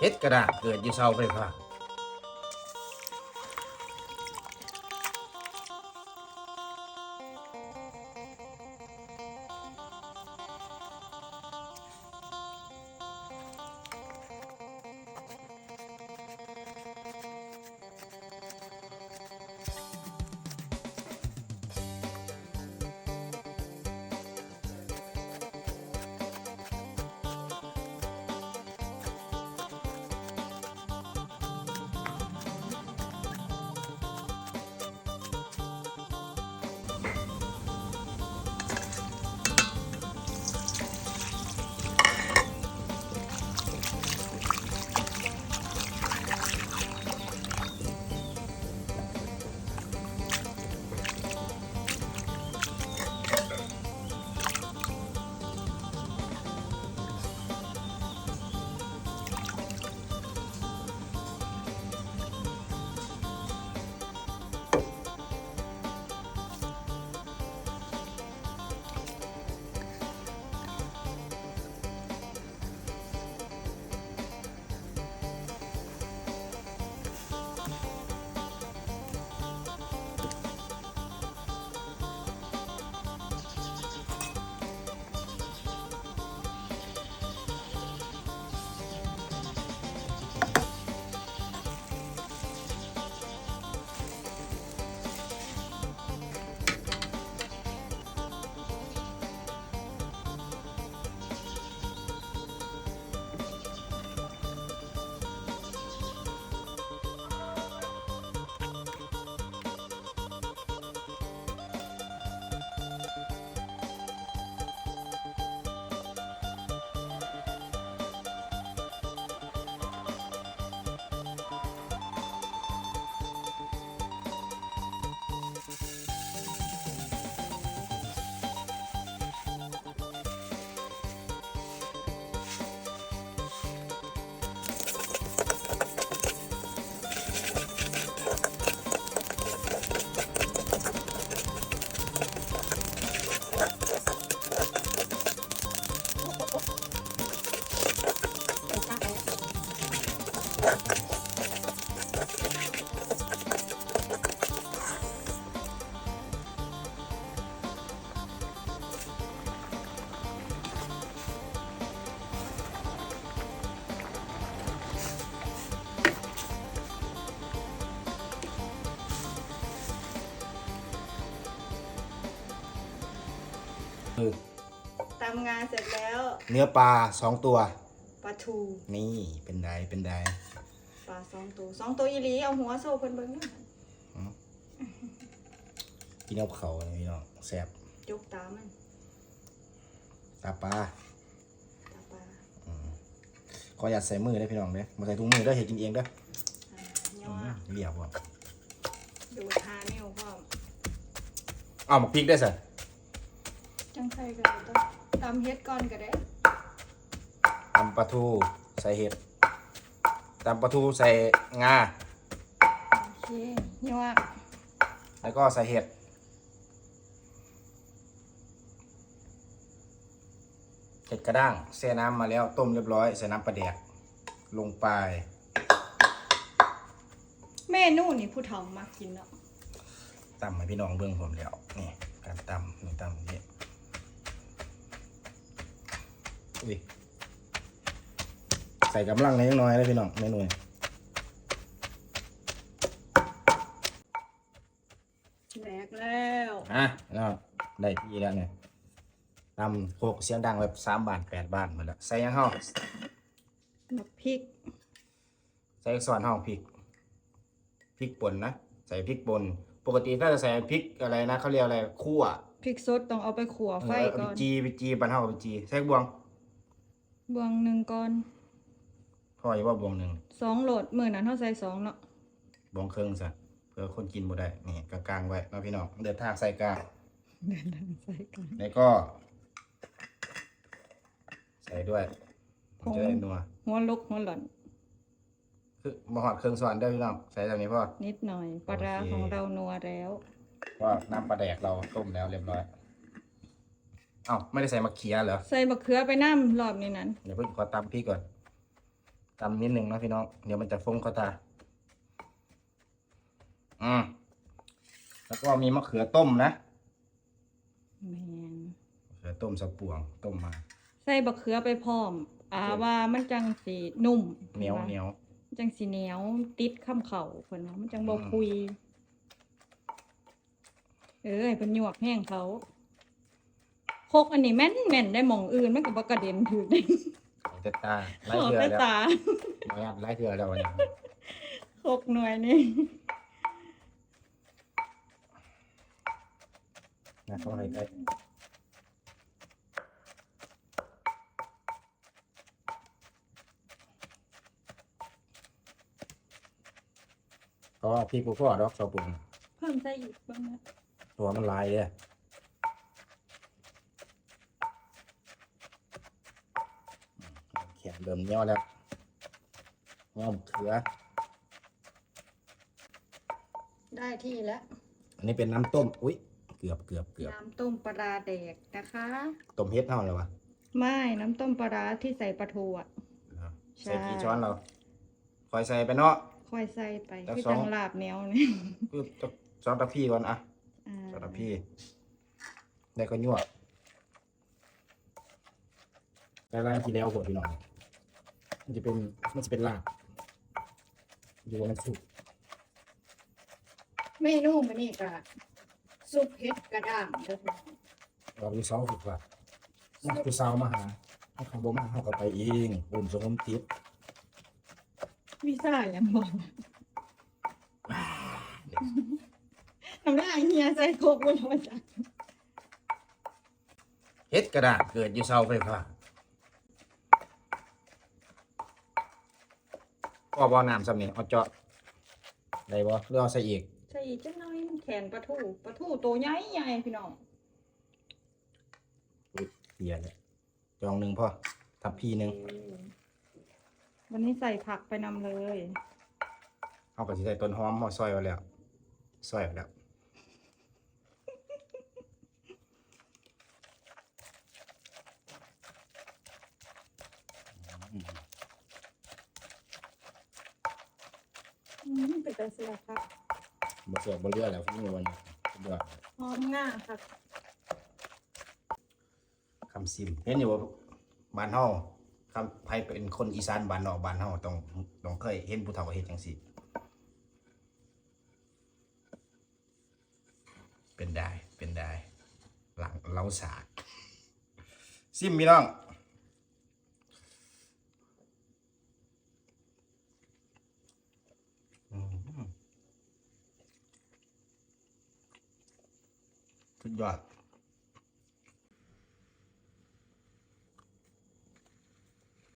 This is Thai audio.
เฮ็ดกระดาษเกิดอยู่เสาไฟฟ้า ตำงานเสร็จแล้ว เนื้อปลาสองตัว ปลาทูนี่เป็นไดเป็นไดปลาสองตัวสองตัวอีหลีเอาหัวโซ่เพิ่นเบิ่งนี่กินเอาเขาเลยพี่น้องแซ่บยกตามันตาปลาตาปลาขออยากใส่มือได้อพี่น้องเด้อมาใส่ถุงมือได้อเห็ดกินเองเด้ออ่าอืย่อมเรียบว่ะดูดหานิ้วพร้อมเอาหมกพริกได้สิ จังไสก็ได้ต้องตำเฮ็ดก่อนก็ได้ตำปลาทูใส่เห็ดตำปลาทูใส่งา โอเคย่อแล้วก็ใส่เห็ด เห็ดกระด้างแช่น้ำมาแล้วต้มเรียบร้อย ใส่น้ำปลาแดกลงไป เมนูนี่ผู้เฒ่ามักกินเนาะ ตำให้พี่น้องเบื้องผมแล้ว นี่ การตำนี่ตำนี่ อุ้ยใส่กำลังนิดน้อยเลยพี่น้องเมนูนี้แดกแล้วอะเนาะได้ที่แล้วเนี่ยตำโคกเสียงดังแบบสามบาทแปดบาทหมดแล้วใส่ยังห้องบักพริก ใส่ซอสห้องพริกพริกป่นนะใส่พริกป่นปกติถ้าจะใส่พริกอะไรนะเขาเรียกอะไรคั่วพริกสดต้องเอาไปขั่วไฟเออเอาก่ไปอนจีไปจีบันเท่ากับไปจีใส่บวง บวงหนึ่งก่อนพ่ออย่าว่าบวงหนึ่งสองโหลดมื้อนั้นเฮาใส่สองเนาะบวงครึ่งซะเพื่อคนกินบ่ได้นี่กลางๆไว้เนาะพี่น้องเดินทางใส่กลางเดินทางใส่กันแล้วก็ ใส่ด้วยมันจะได้นัวหัวลุกหัวหล่อนคือมาหอดเครื่องสวรรค์เด้อพี่น้องใส่แบบนี้พ่อนิดหน่อยปลาร้าโอเคของเรานัวแล้วว่าน้ำปลาแดกเราต้มแล้วเรียบร้อย เอ้าไม่ได้ใส่มะเขือเหรอ ใส่มะเขือไปน้ำรอบนี้นั้นเดี๋ยวเพิ่งขอตำพริกก่อนตำนิดหนึ่งนะพี่น้อง เดี๋ยวมันจะฟงเข้าตา อืมแล้วก็มีมะเขือต้มนะแม่นมะเขือต้มสับปวงต้มมา ใส่บักเขือไปพร้อมอาว่ามันจังสินุ่มเหนียวเหนียวจังสิเหนียวติดข้ามเข่าเพิ่นว่ามันจังบ่อืมคุย เออให้เพิ่นหยวกแห้งเขา โคกอันนี้แม่นแม่นได้หมองอื่นมันก็บ่กระเด็นถึกได้เต็ดตาไล่ขอเถื่อไปแล้วตาไม่อัดไล่เถื่อแล้ววันนี้โคกหน่วยนี่นะเข้าไปใกล้ก็พริกบุพ่อดอกชาวปุงเพิ่มใส่อีกบ้างนะตัวมันลายเลย ริ่มเหนียวแล้วเหนียวเขือ ได้ที่แล้ว อันนี้เป็นน้ำต้ม อุ้ยเกือบเกือบเกือบน้ำต้มปลาร้าแดกนะคะ ต้มเฮ็ดเท่าเลยวะไม่น้ำต้มปลาร้าที่ใส่ปลาทูอะ ใช่ ใส่กี่ช้อนเราคอยใส่ไปเนาะ ค่อยใส่ไปแล้วคือสองจังลาบแนวนี่คือจะช้อนตะพี่ก่อนอะอ่าช้อนตะพี่ได้ก็ยั่วได้ร้านที่แล้วหัวพี่น้อง มันจะเป็นมันจะเป็นลาบอยู่วันสุกร์เมนูมันนี่ก็ซุปเห็ดกระด้างเด้อพี่น้องเราอยู่เสาร์สุกร์ว่านักคือสาวมาหาถ้าเขาบ่มาเขาก็ไปเองอุ่นสมติดวีซ่ายังบอกทำได้เฮียใส่โคกไว้แล้วจ้ะเฮ็ดกระดาษเกิดอยู่เสาไฟฟ้า ก็บ่อน้ำซ้ำนี่เอาเจาะได้บ่หรือเอาใส่อีกใส่อีกจังน้อยมันแขนปลาทูปลาทูตัวใหญ่ใหญ่พี่น้องเหียเลยจองหนึ่งพ่อทับพี่หนึ่งวันนี้ใส่ผักไปนำเลยเอากระสิใส่ต้นหอมเอาซอยไว้แล้วซอยไว้แล้ว เป็นตาเสียครับบ่เสือกบ่เลือแล้วพี่มีวันนี้สุดยอดหอมง่าค่ะคำซิมเห็นอยู่ว่าบ้านเฮาคำไผเป็นคนอีสานบ้านนอกบ้านเฮาต้องต้องเคยเห็นผู้เฒ่าเฮ็ดจังซี่เป็นได้เป็นได้หลังเล้าสากซิมพี่น้อง มสุดยอด